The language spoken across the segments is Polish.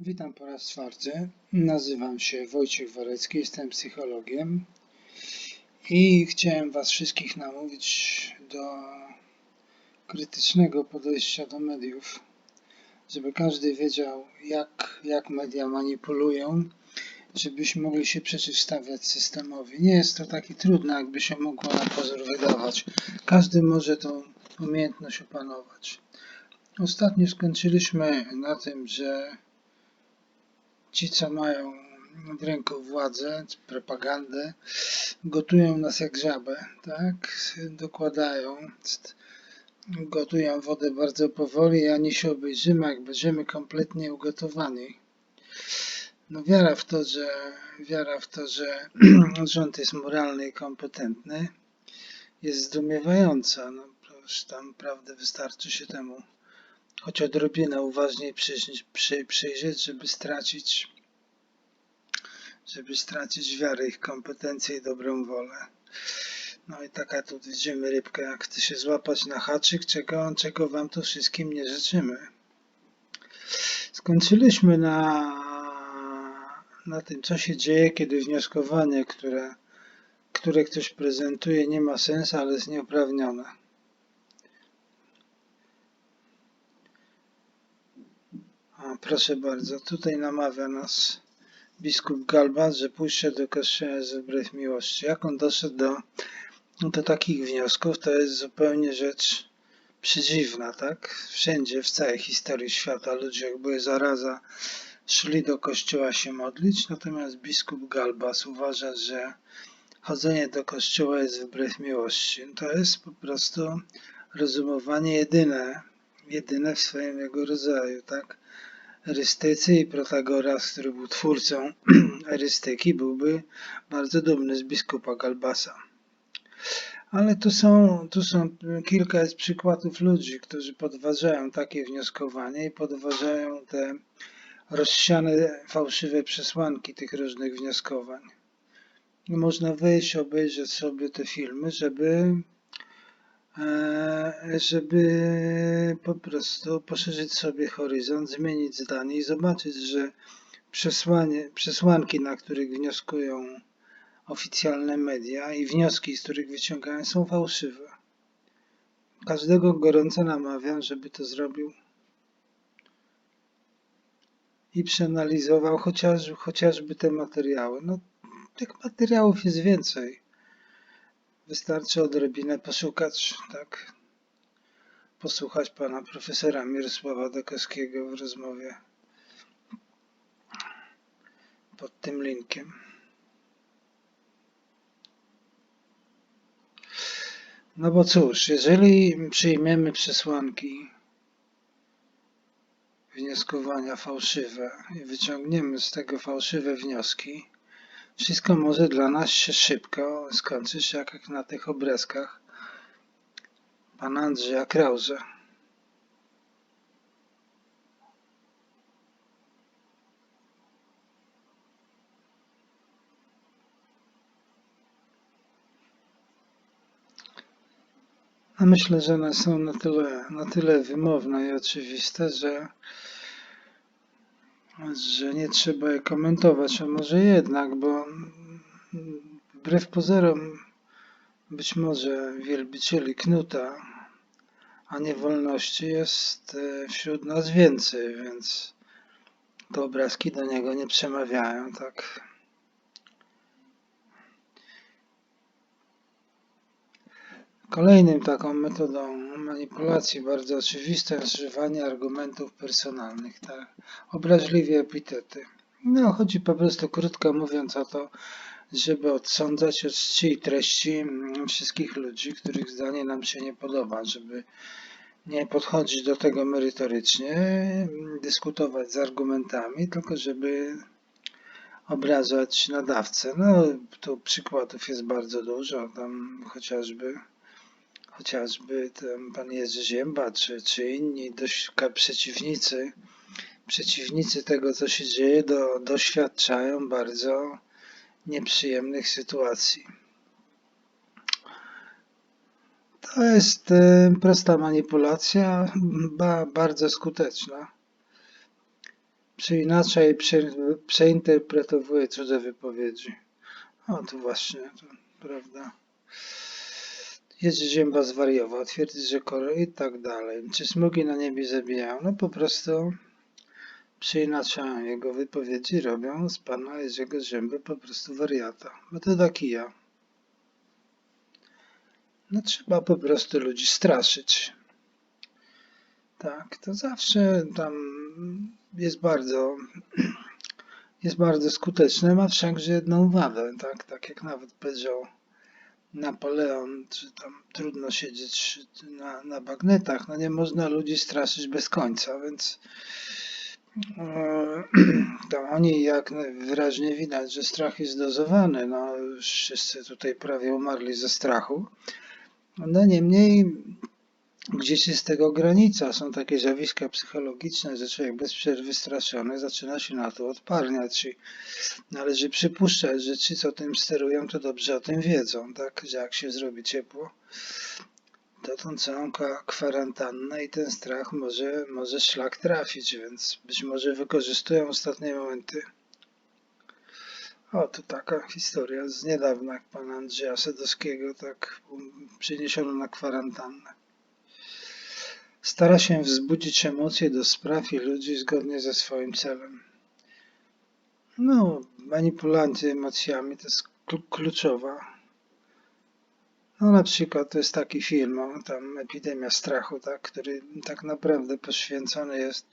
Witam po raz czwarty. Nazywam się Wojciech Warecki, jestem psychologiem i chciałem Was wszystkich namówić do krytycznego podejścia do mediów, żeby każdy wiedział, jak, jak media manipulują, żebyśmy mogli się przeciwstawiać systemowi. Nie jest to takie trudne, jakby się mogło na pozór wydawać. Każdy może tą umiejętność opanować. Ostatnio skończyliśmy na tym, że ci, co mają w ręku władzę, propagandę, gotują nas jak żabę, tak? Dokładają, gotują wodę bardzo powoli, a nie się obejrzymy, jak będziemy kompletnie ugotowani. No wiara w to, że wiara w to, że rząd jest moralny i kompetentny, jest zdumiewająca. No, tam prawdę wystarczy się temu choć odrobinę uważniej przyjrzeć, przy, przyjrzeć, żeby stracić, żeby stracić wiarę, ich kompetencje i dobrą wolę. No i taka tu widzimy rybkę, jak chce się złapać na haczyk, czego, czego wam tu wszystkim nie życzymy. Skończyliśmy na, na tym, co się dzieje, kiedy wnioskowanie, które, które ktoś prezentuje, nie ma sensu, ale jest nieuprawnione. Proszę bardzo, tutaj namawia nas biskup Galbas, że pójście do kościoła jest wbrew miłości. Jak on doszedł do, do takich wniosków, to jest zupełnie rzecz przedziwna, tak? Wszędzie, w całej historii świata ludzie, jak były zaraza, szli do kościoła się modlić, natomiast biskup Galbas uważa, że chodzenie do kościoła jest wbrew miłości. To jest po prostu rozumowanie jedyne, jedyne w swoim jego rodzaju, tak? Erystycy i Protagoras, który był twórcą erystyki, byłby bardzo dumny z biskupa Galbasa. Ale tu są, tu są kilka jest przykładów ludzi, którzy podważają takie wnioskowanie i podważają te rozsiane fałszywe przesłanki tych różnych wnioskowań. I można wejść, obejrzeć sobie te filmy, żeby żeby po prostu poszerzyć sobie horyzont, zmienić zdanie i zobaczyć, że przesłanie, przesłanki, na których wnioskują oficjalne media i wnioski, z których wyciągają, są fałszywe. Każdego gorąco namawiam, żeby to zrobił i przeanalizował chociaż, chociażby te materiały. No, tych materiałów jest więcej. Wystarczy odrobinę poszukać, tak? Posłuchać pana profesora Mirosława Dokowskiego w rozmowie pod tym linkiem. No bo cóż, jeżeli przyjmiemy przesłanki wnioskowania fałszywe i wyciągniemy z tego fałszywe wnioski, wszystko może dla nas się szybko skończyć, jak, jak na tych obrazkach pana Andrzeja Krause. A myślę, że one są na tyle, na tyle wymowne i oczywiste, że że nie trzeba je komentować, a może jednak, bo wbrew pozorom być może wielbicieli knuta, a nie wolności jest e, wśród nas więcej, więc te obrazki do niego nie przemawiają, tak. Kolejnym taką metodą manipulacji bardzo oczywistą jest używanie argumentów personalnych, tak? obraźliwie epitety. No, chodzi po prostu, krótko mówiąc, o to, żeby odsądzać od czci i treści mm, wszystkich ludzi, których zdanie nam się nie podoba, żeby nie podchodzić do tego merytorycznie, dyskutować z argumentami, tylko żeby obrażać nadawcę. No, tu przykładów jest bardzo dużo, tam chociażby chociażby ten pan Jerzy Zięba, czy, czy inni dość, przeciwnicy, przeciwnicy tego, co się dzieje, do, doświadczają bardzo nieprzyjemnych sytuacji. To jest e, prosta manipulacja, ba, bardzo skuteczna. przeinacza i prze, przeinterpretowuje cudze wypowiedzi. O, tu właśnie, to, prawda. Jerzy Zięba zwariował, twierdzi, że koro i tak dalej. Czy smugi na niebie zabijają? No po prostu przeinaczają jego wypowiedzi, robią z pana Jerzego Zięby po prostu wariata. Metoda kija. No trzeba po prostu ludzi straszyć. Tak, to zawsze tam jest bardzo, jest bardzo skuteczne, ma wszakże jedną wadę, tak, tak jak nawet powiedział Napoleon, czy tam trudno siedzieć na, na bagnetach, no nie można ludzi straszyć bez końca, więc e, to oni jak wyraźnie widać, że strach jest dozowany, no wszyscy tutaj prawie umarli ze strachu, no niemniej gdzieś jest tego granica. Są takie zjawiska psychologiczne, że człowiek bez przerwy straszony zaczyna się na to odparniać i należy przypuszczać, że ci, co tym sterują, to dobrze o tym wiedzą, tak? Że jak się zrobi ciepło, to tą całą kwa- kwarantannę i ten strach może, może szlak trafić, więc być może wykorzystują ostatnie momenty. O, tu taka historia z niedawna, pana Andrzeja Sadowskiego, tak przeniesiono na kwarantannę. Stara się wzbudzić emocje do spraw i ludzi zgodnie ze swoim celem. No, manipulacja emocjami to jest klu- kluczowa. No na przykład to jest taki film, o, tam Epidemia Strachu, tak, który tak naprawdę poświęcony jest,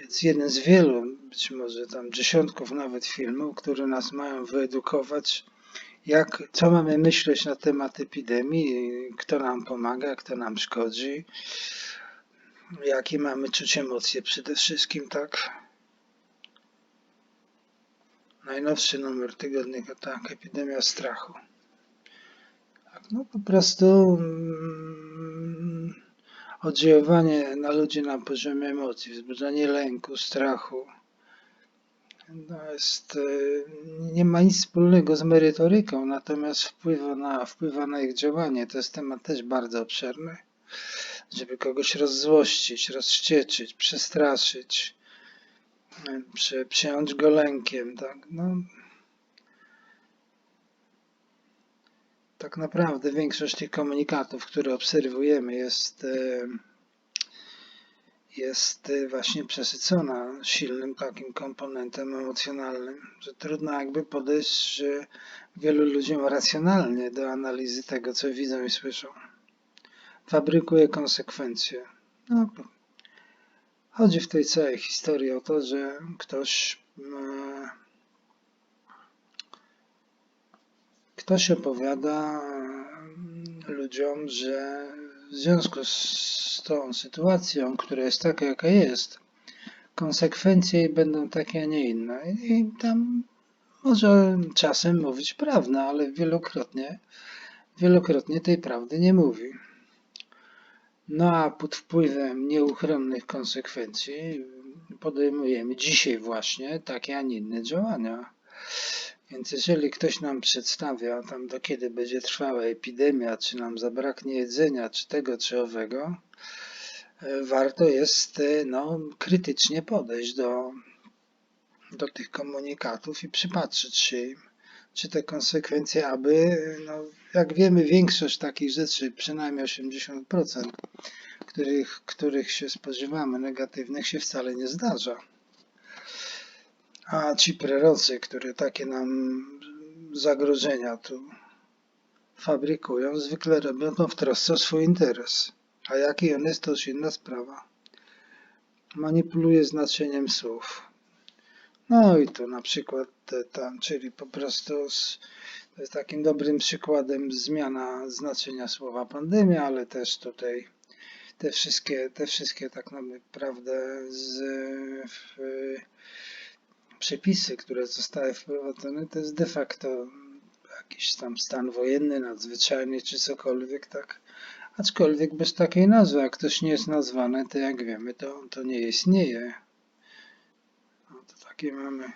jest jeden z wielu, być może tam dziesiątków nawet filmów, które nas mają wyedukować, jak, co mamy myśleć na temat epidemii, kto nam pomaga, kto nam szkodzi, jakie mamy czuć emocje przede wszystkim, tak. Najnowszy numer tygodnika, tak, Epidemia Strachu. Tak, no po prostu mm, oddziaływanie na ludzi na poziomie emocji, wzbudzanie lęku, strachu. No jest, y, nie ma nic wspólnego z merytoryką, natomiast wpływa na, wpływa na ich działanie. To jest temat też bardzo obszerny. Żeby kogoś rozzłościć, rozwścieczyć, przestraszyć, y, prze, przejąć go lękiem. Tak? No, tak naprawdę większość tych komunikatów, które obserwujemy, jest, e, jest e, właśnie przesycona silnym takim komponentem emocjonalnym, że trudno jakby podejść wielu ludziom racjonalnie do analizy tego, co widzą i słyszą. Fabrykuje konsekwencje. No, chodzi w tej całej historii o to, że ktoś Ktoś opowiada ludziom, że w związku z tą sytuacją, która jest taka, jaka jest, konsekwencje będą takie, a nie inne. I tam może czasem mówić prawdę, ale wielokrotnie, wielokrotnie tej prawdy nie mówi. No a pod wpływem nieuchronnych konsekwencji podejmujemy dzisiaj właśnie takie, a nie inne działania. Więc jeżeli ktoś nam przedstawia tam do kiedy będzie trwała epidemia, czy nam zabraknie jedzenia, czy tego, czy owego, e, warto jest e, no, krytycznie podejść do, do tych komunikatów i przypatrzyć się im, czy te konsekwencje, aby, no, jak wiemy, większość takich rzeczy, przynajmniej 80%, których, których się spodziewamy, negatywnych, się wcale nie zdarza. A ci prorocy, które takie nam zagrożenia tu fabrykują, zwykle robią to w trosce o swój interes. A jaki on jest, to już inna sprawa. Manipuluje znaczeniem słów. No i tu na przykład tam, czyli po prostu z, to jest takim dobrym przykładem zmiana znaczenia słowa pandemia, ale też tutaj te wszystkie, te wszystkie tak naprawdę z, w, przepisy, które zostały wprowadzone, to jest de facto jakiś tam stan wojenny, nadzwyczajny czy cokolwiek, tak. Aczkolwiek bez takiej nazwy, jak ktoś nie jest nazwane, to jak wiemy, to, to nie istnieje. No to takie mamy.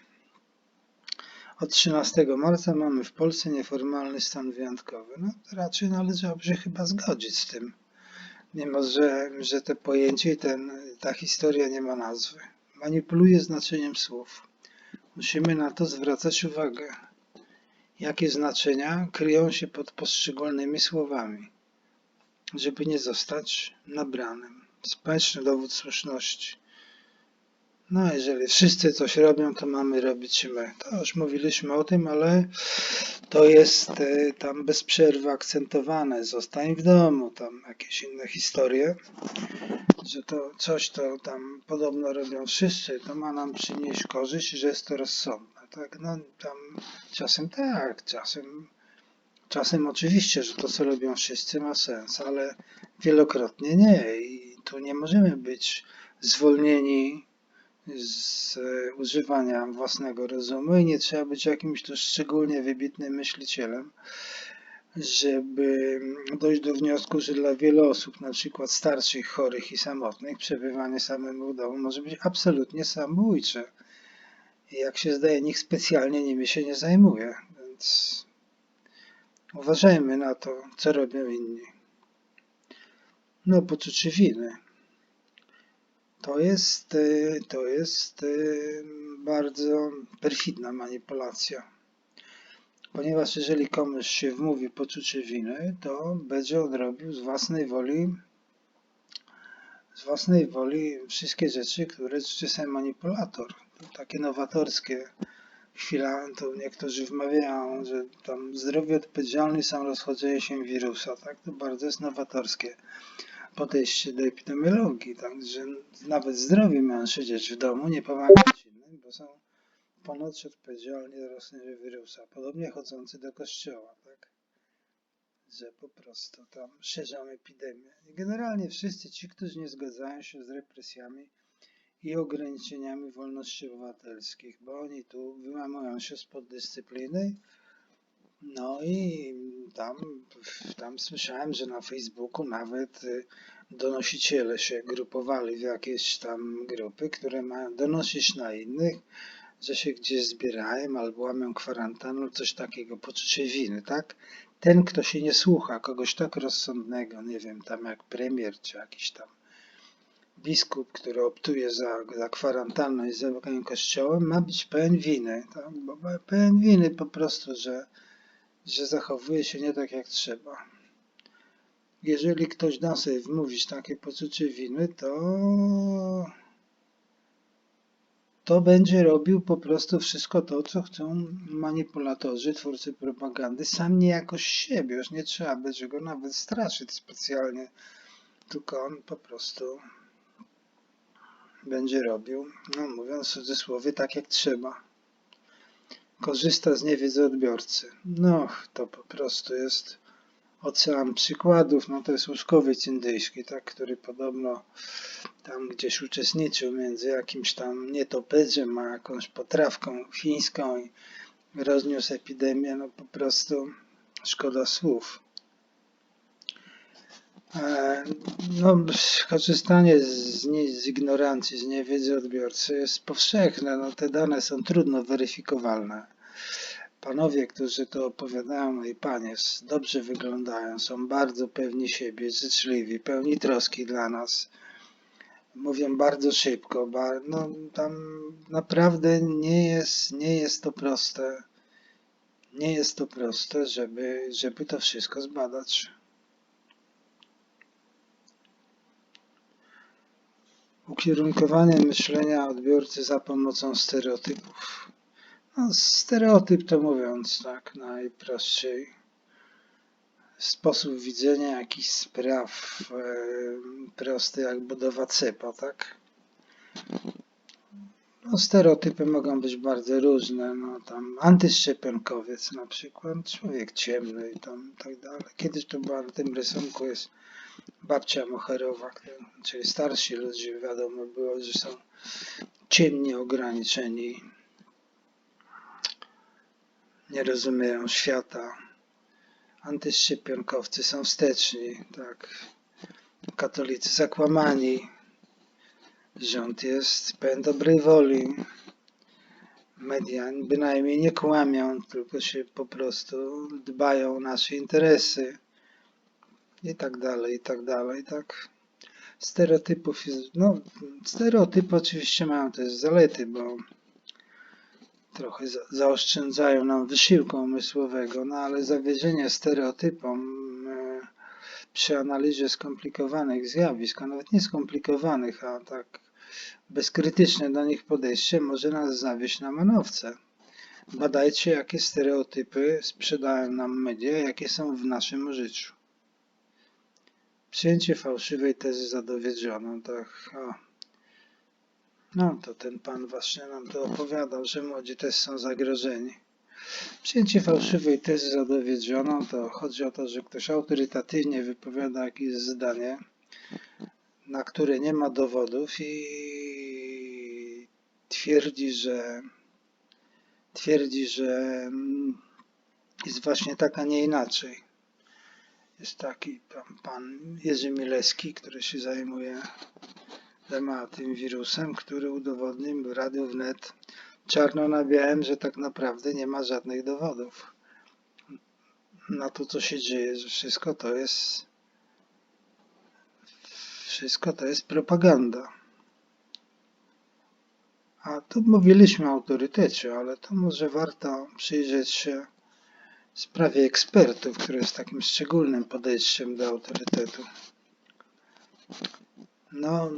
Od 13 marca mamy w Polsce nieformalny stan wyjątkowy. No raczej należałoby się chyba zgodzić z tym. Mimo, że, że to pojęcie i ten, ta historia nie ma nazwy. manipuluje znaczeniem słów. Musimy na to zwracać uwagę. Jakie znaczenia kryją się pod poszczególnymi słowami, żeby nie zostać nabranym. Społeczny dowód słuszności. No, jeżeli wszyscy coś robią, to mamy robić my. To już mówiliśmy o tym, ale to jest e, tam bez przerwy akcentowane. Zostań w domu, tam jakieś inne historie, że to coś, to tam podobno robią wszyscy, to ma nam przynieść korzyść, że jest to rozsądne. Tak, no tam czasem tak, czasem, czasem oczywiście, że to, co robią wszyscy, ma sens, ale wielokrotnie nie. I tu nie możemy być zwolnieni z e, używania własnego rozumu i nie trzeba być jakimś tu szczególnie wybitnym myślicielem, żeby dojść do wniosku, że dla wielu osób, na przykład starszych, chorych i samotnych, przebywanie samemu w domu może być absolutnie samobójcze. I jak się zdaje, nikt specjalnie nimi się nie zajmuje, więc uważajmy na to, co robią inni. No, poczucie winy. To jest, y, to jest y, bardzo perfidna manipulacja. Ponieważ jeżeli komuś się wmówi poczucie winy, to będzie on robił z własnej woli z własnej woli wszystkie rzeczy, które sobie manipulator. To takie nowatorskie chwila, to niektórzy wmawiają, że tam zdrowie odpowiedzialny są rozchodzenie się wirusa, tak? To bardzo jest nowatorskie podejście do epidemiologii, także nawet zdrowi mają siedzieć w domu, nie pomagać innym, bo są ponoć odpowiedzialni za rozchodzenie wirusa. Podobnie chodzący do kościoła, tak? Że po prostu tam szerzą epidemię. I generalnie wszyscy ci, którzy nie zgadzają się z represjami i ograniczeniami wolności obywatelskich, bo oni tu wyłamują się spod dyscypliny, no i tam, tam słyszałem, że na Facebooku nawet y, donosiciele się grupowali w jakieś tam grupy, które mają donosić na innych, że się gdzieś zbierają albo łamią kwarantannę, coś takiego, poczucie winy, tak? Ten, kto się nie słucha, kogoś tak rozsądnego, nie wiem, tam jak premier czy jakiś tam biskup, który optuje za, za kwarantanną i zamykaniem kościoła, ma być pełen winy, tak? Bo pełen winy po prostu, że że zachowuje się nie tak jak trzeba. Jeżeli ktoś da sobie wmówić takie poczucie winy, to to będzie robił po prostu wszystko to, co chcą manipulatorzy, twórcy propagandy, sam nie jakoś siebie, już nie trzeba będzie go nawet straszyć specjalnie, tylko on po prostu będzie robił, no mówiąc w cudzysłowie, tak jak trzeba korzysta z niewiedzy odbiorcy. No, to po prostu jest ocean przykładów. No to jest łuskowiec indyjski, tak, który podobno tam gdzieś uczestniczył między jakimś tam nietoperzem, a jakąś potrawką chińską i rozniósł epidemię. No po prostu szkoda słów. E, no, korzystanie z, z ignorancji, z niewiedzy odbiorcy jest powszechne. No, te dane są trudno weryfikowalne. Panowie, którzy to opowiadają, no i panie, dobrze wyglądają, są bardzo pewni siebie, życzliwi, pełni troski dla nas. Mówią bardzo szybko, no tam naprawdę nie jest, nie jest to proste. Nie jest to proste, żeby, żeby to wszystko zbadać. Ukierunkowanie myślenia odbiorcy za pomocą stereotypów. No, stereotyp to mówiąc tak najprościej. Sposób widzenia jakichś spraw prosty jak budowa cepa, tak? No, stereotypy mogą być bardzo różne, no tam antyszczepionkowiec na przykład, człowiek ciemny i tam tak dalej. Kiedyś to była na tym rysunku jest babcia Moherowa, czyli starsi ludzie, wiadomo było, że są ciemnie ograniczeni nie rozumieją świata. Antyszczepionkowcy są wsteczni, tak. Katolicy zakłamani. Rząd jest pełen dobrej woli. Media bynajmniej nie kłamią, tylko się po prostu dbają o nasze interesy. I tak dalej, i tak dalej, tak. stereotypów no stereotypy oczywiście mają też zalety, bo trochę za, zaoszczędzają nam wysiłku umysłowego, no ale zawierzenie stereotypom e, przy analizie skomplikowanych zjawisk, a nawet nie skomplikowanych, a tak bezkrytyczne do nich podejście może nas zawieść na manowce. Badajcie, jakie stereotypy sprzedają nam media, jakie są w naszym życiu. Przyjęcie fałszywej tezy za dowiedzioną, tak. O. No, to ten pan właśnie nam tu opowiadał, że młodzi też są zagrożeni. Przyjęcie fałszywej tezy za dowiedzioną to chodzi o to, że ktoś autorytatywnie wypowiada jakieś zdanie, na które nie ma dowodów i twierdzi, że twierdzi, że jest właśnie tak, a nie inaczej. Jest taki pan, Jerzy Milewski, który się zajmuje tematem wirusem, który udowodnił Radiu Wnet czarno na białym, że tak naprawdę nie ma żadnych dowodów na to, co się dzieje, że wszystko to jest wszystko to jest propaganda. A tu mówiliśmy o autorytecie, ale to może warto przyjrzeć się sprawie ekspertów, które jest takim szczególnym podejściem do autorytetu. No,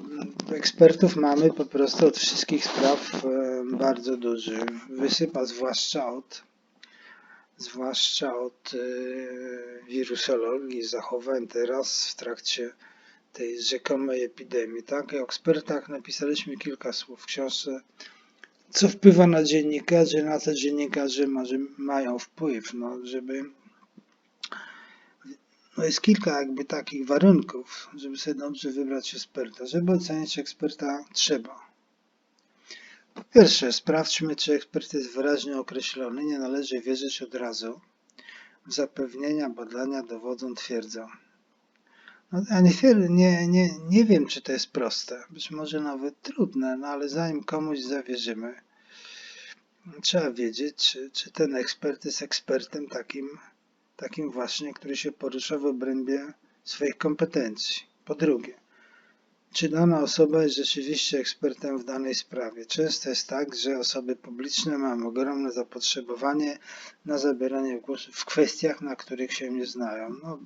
ekspertów mamy po prostu od wszystkich spraw bardzo duży wysyp, a zwłaszcza od zwłaszcza od e, wirusologii, zachowań teraz w trakcie tej rzekomej epidemii. Tak? O ekspertach napisaliśmy kilka słów w książce. Co wpływa na dziennikarzy, na to dziennikarze mają wpływ, no, żeby no jest kilka jakby takich warunków, żeby sobie dobrze wybrać eksperta. Żeby ocenić eksperta trzeba. Po pierwsze, sprawdźmy, czy ekspert jest wyraźnie określony. Nie należy wierzyć od razu w zapewnienia, badania dowodzą, twierdzą. No, ja nie, nie, nie, nie wiem, czy to jest proste, być może nawet trudne, no ale zanim komuś zawierzymy, trzeba wiedzieć, czy, czy ten ekspert jest ekspertem takim, takim właśnie, który się porusza w obrębie swoich kompetencji. Po drugie, czy dana osoba jest rzeczywiście ekspertem w danej sprawie. Często jest tak, że osoby publiczne mają ogromne zapotrzebowanie na zabieranie głosu w kwestiach, na których się nie znają. No,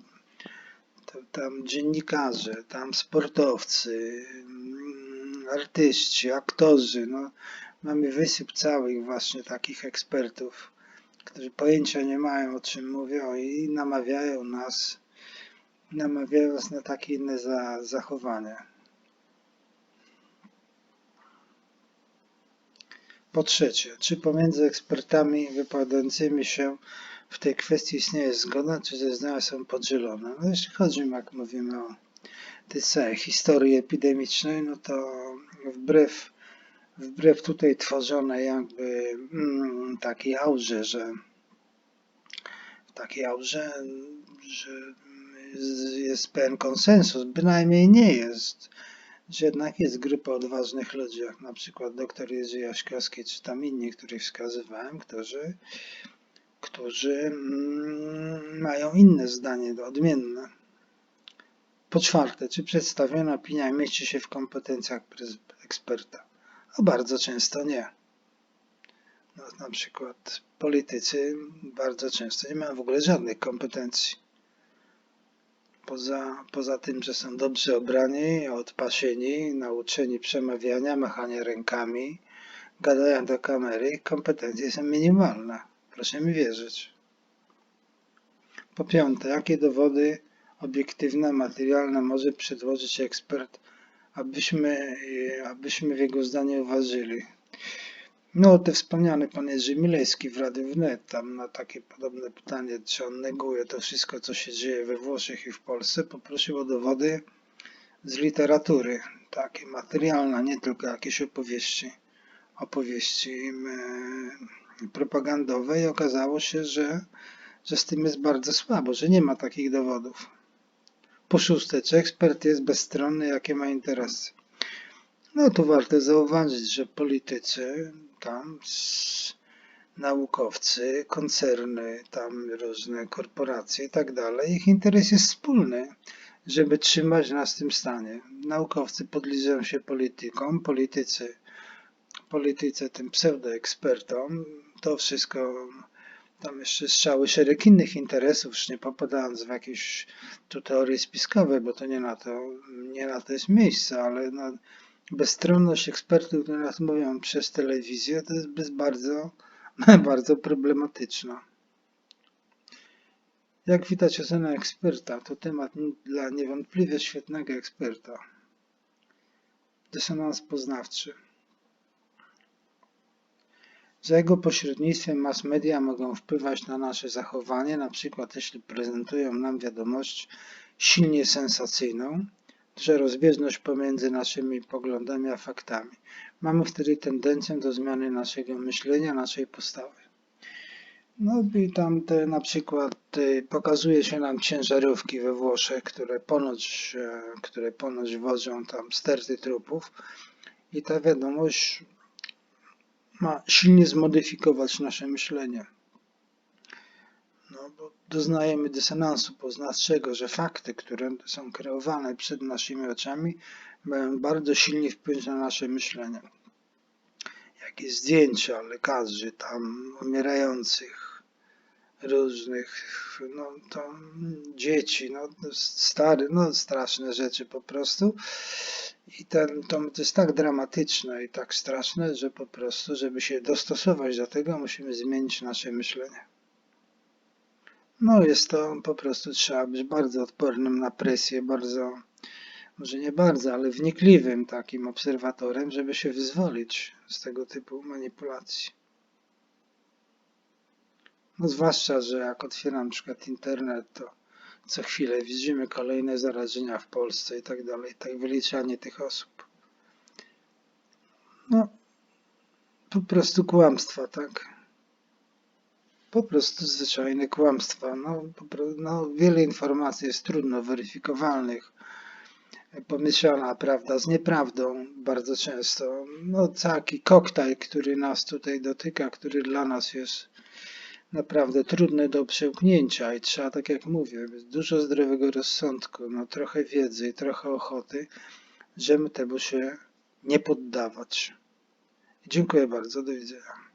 tam dziennikarze, tam sportowcy, mm, artyści, aktorzy. No, mamy wysyp całych właśnie takich ekspertów, którzy pojęcia nie mają o czym mówią i namawiają nas, namawiają nas na takie inne za, zachowania. Po trzecie, czy pomiędzy ekspertami wypowiadającymi się w tej kwestii istnieje zgoda, czy zeznania są podzielone. No jeśli chodzi, jak mówimy o tej całej historii epidemicznej, no to wbrew, wbrew tutaj tworzonej jakby mm, takiej aurze, że w takiej aurze, że jest pełen konsensus, bynajmniej nie jest, że jednak jest grupa odważnych ludzi, jak na przykład dr Jerzy Jaśkowski, czy tam inni, których wskazywałem, którzy którzy mm, mają inne zdanie, odmienne. Po czwarte, czy przedstawiona opinia mieści się w kompetencjach eksperta? A bardzo często nie. No, na przykład politycy bardzo często nie mają w ogóle żadnych kompetencji. Poza, poza tym, że są dobrze obrani, odpasieni, nauczeni przemawiania, machania rękami, gadają do kamery, kompetencje są minimalne. Proszę mi wierzyć. Po piąte, jakie dowody obiektywne, materialne może przedłożyć ekspert, abyśmy, abyśmy w jego zdanie uważyli? No, te wspomniane pan Jerzy Milewski w Rady Wnet, tam na takie podobne pytanie, czy on neguje to wszystko, co się dzieje we Włoszech i w Polsce, poprosił o dowody z literatury, takie materialne, nie tylko jakieś opowieści, opowieści propagandowe i okazało się, że, że z tym jest bardzo słabo, że nie ma takich dowodów. Po szóste, czy ekspert jest bezstronny, jakie ma interesy? No tu warto zauważyć, że politycy, tam naukowcy, koncerny, tam różne korporacje i tak dalej, ich interes jest wspólny. żeby trzymać nas w tym stanie. Naukowcy podlizują się politykom, politycy, polityce tym pseudoekspertom. To wszystko, tam jeszcze jest cały szereg innych interesów, już nie popadając w jakieś tu teorie spiskowe, bo to nie na to, nie na to jest miejsce, ale no, bezstronność ekspertów, którzy nas mówią przez telewizję, to jest bardzo, bardzo problematyczna. Jak widać, ocena eksperta to temat dla niewątpliwie świetnego eksperta. Dysonans poznawczy. Za jego pośrednictwem mass media mogą wpływać na nasze zachowanie, na przykład jeśli prezentują nam wiadomość silnie sensacyjną, że rozbieżność pomiędzy naszymi poglądami a faktami. Mamy wtedy tendencję do zmiany naszego myślenia, naszej postawy. No i tam te na przykład y, pokazuje się nam ciężarówki we Włoszech, które ponoć, e, które ponoć wożą tam sterty trupów i ta wiadomość ma silnie zmodyfikować nasze myślenie. No bo doznajemy dysonansu poznawczego, że fakty, które są kreowane przed naszymi oczami, mają bardzo silnie wpływ na nasze myślenie. Jakieś zdjęcia lekarzy tam umierających, różnych, no to dzieci, no stary, no straszne rzeczy po prostu. I ten, to, to jest tak dramatyczne i tak straszne, że po prostu, żeby się dostosować do tego, musimy zmienić nasze myślenie. No jest to po prostu trzeba być bardzo odpornym na presję, bardzo, może nie bardzo, ale wnikliwym takim obserwatorem, żeby się wyzwolić z tego typu manipulacji. No zwłaszcza, że jak otwieram na przykład internet, to co chwilę widzimy kolejne zarażenia w Polsce i tak dalej, tak wyliczanie tych osób. No, po prostu kłamstwa, tak? Po prostu zwyczajne kłamstwa. No, no, wiele informacji jest trudno weryfikowalnych. Pomyślana prawda z nieprawdą bardzo często. No taki koktajl, który nas tutaj dotyka, który dla nas jest naprawdę trudny do przełknięcia i trzeba, tak jak mówię, dużo zdrowego rozsądku, no trochę wiedzy i trochę ochoty, żeby temu się nie poddawać. Dziękuję bardzo, do widzenia.